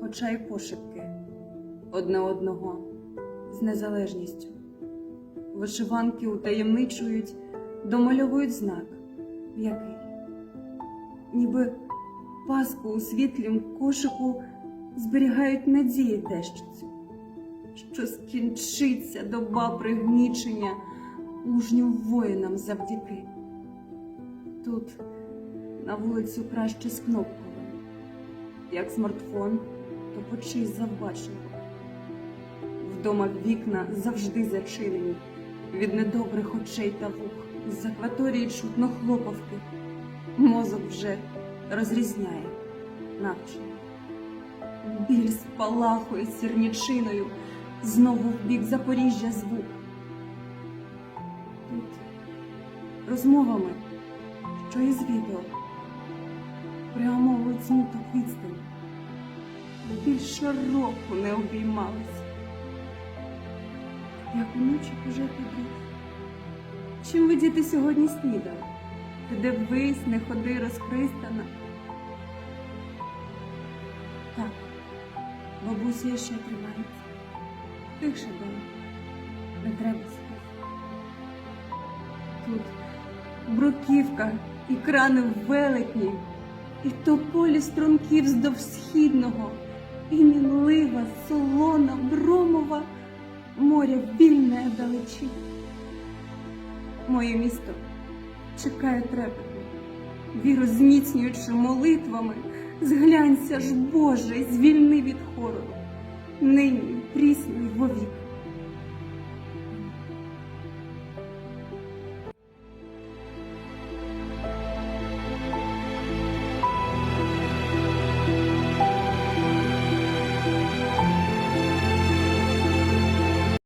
хоча й пошепки одне одного з незалежністю. Вишиванки утаємничують, домальовують знак, який, ніби паску у світлім кошику зберігають надії дещицю, що скінчиться доба пригнічення мужнім воїнам завдяки. Тут на вулицю краще з кнопкою. Як смартфон, то почий завбачливо. Вдома вікна завжди зачинені від недобрих очей та вух. З акваторії чутно хлопавки. Мозок вже розрізняє, навчений. Біль спалахує сірнічиною, знову в бік Запоріжжя звук. Тут розмовами, що із відео, прямовують смуток відстань. Більше року не обіймались. Як уночі уже підуть. Чим ви діти сьогодні снідали? Ти дивись, не ходи розхристана. Так, бабуся ще тримається. Тихше дома. Не треба слів. Тут бруківка і крани велетні, і тополі струнків здовж східного, і мінлива, солона, бромова, моря вільне далечі. Моє місто чекає трепетно, віру зміцнюючи молитвами, зглянься ж, Боже, звільни від хорору, нині, прісно й вовік.